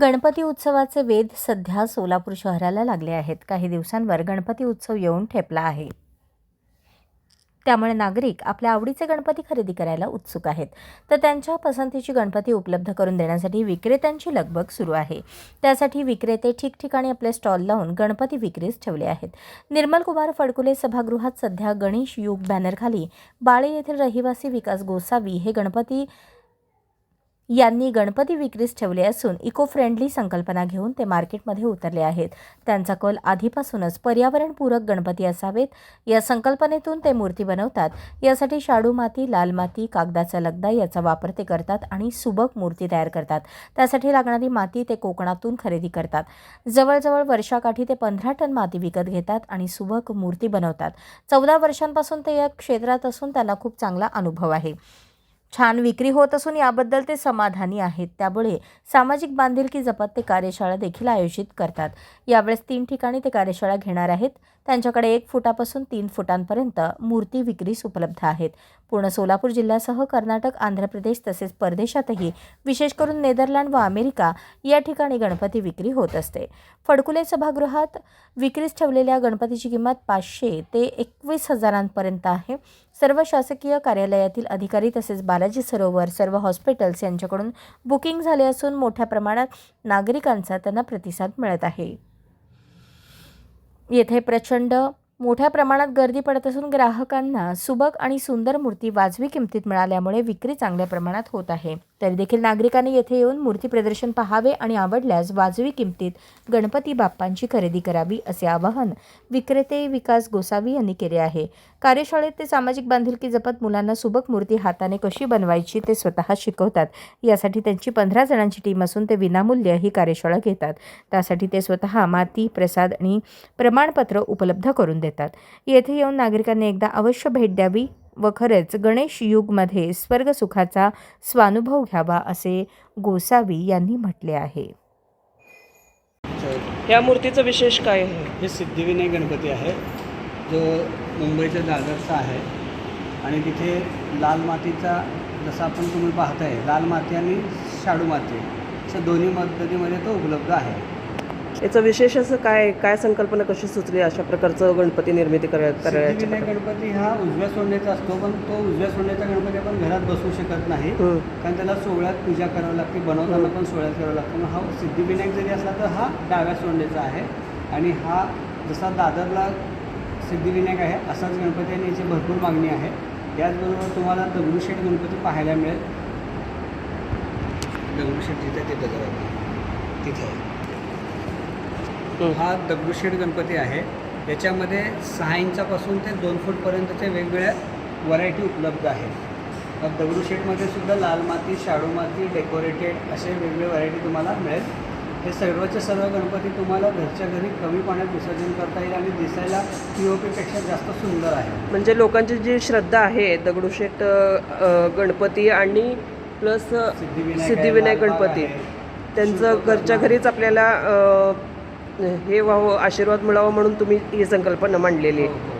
गणपती उत्सवाचे वेध सध्या सोलापूर शहराला लागले आहेत. काही दिवसांवर गणपती उत्सव येऊन ठेपला आहे. त्यामुळे नागरिक आपल्या आवडीचे गणपती खरेदी करायला उत्सुक आहेत. तर त्यांच्या पसंतीची गणपती उपलब्ध करून देण्यासाठी विक्रेत्यांची लगबग सुरू आहे. त्यासाठी विक्रेते ठिकठिकाणी आपले स्टॉल लावून गणपती विक्रीस ठेवले आहेत. निर्मल कुमार फडकुले सभागृहात सध्या गणेश युग बॅनरखाली बाळे येथील रहिवासी विकास गोसावी हे गणपती यांनी गणपती विक्रीस ठेवले असून इको फ्रेंडली संकल्पना घेऊन ते मार्केटमध्ये उतरले आहेत. त्यांचा कल आधीपासूनच पर्यावरणपूरक गणपती असावेत. या संकल्पनेतून ते मूर्ती बनवतात. यासाठी शाडू माती लाल माती कागदाचा लगदा याचा वापर ते करतात आणि सुबक मूर्ती तयार करतात. त्यासाठी लागणारी माती ते कोकणातून खरेदी करतात. जवळजवळ वर्षाकाठी ते पंधरा टन माती विकत घेतात आणि सुबक मूर्ती बनवतात. चौदा वर्षांपासून ते या क्षेत्रात असून त्यांना खूप चांगला अनुभव आहे. छान विक्री होत असून याबद्दल ते समाधानी आहेत. त्यामुळे सामाजिक बांधिलकी जपत ते कार्यशाळा देखील आयोजित करतात. यावेळेस तीन ठिकाणी ते कार्यशाळा घेणार आहेत. त्यांच्याकडे एक फुटापासून तीन फुटांपर्यंत मूर्ती विक्रीस उपलब्ध आहेत. पूर्ण सोलापूर जिल्ह्यासह कर्नाटक आंध्र प्रदेश तसेच परदेशातही विशेष करून नेदरलँड व अमेरिका या ठिकाणी गणपती विक्री होत असते. फडकुले सभागृहात विक्रीस ठेवलेल्या गणपतीची किंमत पाचशे ते एकवीस हजारांपर्यंत आहे. सर्व शासकीय कार्यालयातील अधिकारी तसेच बालाजी सरोवर सर्व हॉस्पिटल्स यांच्याकडून बुकिंग झाले असून मोठ्या प्रमाणात नागरिकांचा त्यांना प्रतिसाद मिळत आहे. येथे प्रचंड मोठ्या प्रमाणात गर्दी पडत असून ग्राहकांना सुबक आणि सुंदर मूर्ती वाजवी किमतीत मिळाल्यामुळे विक्री चांगल्या प्रमाणात होत आहे. तरी देखील नागरिकांनी येथे येऊन मूर्ती प्रदर्शन पाहावे आणि आवडल्यास वाजवी किमतीत गणपती बाप्पांची खरेदी करावी असे आवाहन विक्रेते विकास गोसावी यांनी केले आहे. कार्यशाळेत ते सामाजिक बांधिलकी जपत मुलांना सुबक मूर्ती हाताने कशी बनवायची ते स्वतः शिकवतात. यासाठी त्यांची पंधरा जणांची टीम असून ते विनामूल्य ही कार्यशाळा घेतात. त्यासाठी ते स्वतः माती प्रसाद आणि प्रमाणपत्र उपलब्ध करून देतात. येथे येऊन नागरिकांनी एकदा अवश्य भेट द्यावी. व खरंच गणेश युगमध्ये स्वर्गसुखाचा स्वानुभव घ्यावा असे गोसावी यांनी म्हटले आहे. या मूर्तीचं विशेष काय आहे? हे सिद्धिविनायक गणपती आहे. जो मुंबईच्या दादरचा आहे. आणि तिथे लाल मातीचा जसं आपण तुम्ही पाहताय लाल माती आणि शाडू माती. अशा दोन्ही पद्धतीमध्ये तो उपलब्ध आहे. याचं विशेष असं काय काय संकल्पना कशी सुचली अशा प्रकारचं गणपती निर्मिती कराय करायची सिद्धिविनायक गणपती हा उजव्या सोंडेचा असतो पण तो उजव्या सोंडेचा गणपती आपण घरात बसवू शकत नाही. हं. कारण त्याला सोहळ्यात पूजा करावी लागते बनवताना पण सोहळ्यात करावं लागतं. मग हा सिद्धिविनायक जरी असला तर हा डाव्या सोंडेचा आहे. आणि हा जसा दादरला सिद्धिविनायक आहे असाच गणपती आणि याची भरपूर मागणी आहे. याचबरोबर तुम्हाला दगडूशेठ गणपती पाहायला मिळेल. दगडूशेठ जिथे तिथे जरा तिथे. आहे. हं. दगडूशेठ गणपती आहे याच्यामध्ये सहा इंचापासून ते दोन फूटपर्यंतचे वेगवेगळ्या व्हरायटी उपलब्ध आहेत मग दगडूशेठमध्ये सुद्धा लाल माती शाडू माती डेकोरेटेड असे वेगवेगळे व्हरायटी तुम्हाला मिळेल हे सर्वचे सर्व गणपती तुम्हाला घरच्या घरी कमी पाण्यात विसर्जन करता येईल आणि दिसायला पी ओ पीपेक्षा जास्त सुंदर आहे म्हणजे लोकांची जी श्रद्धा आहे दगडूशेठ गणपती आणि प्लस सिद्धिविनायक गणपती त्यांचं घरच्या. घरीच आपल्याला हे व्हावं आशीर्वाद मिळावं म्हणून तुम्ही ही संकल्पना मांडलेली आहे. हो, हो.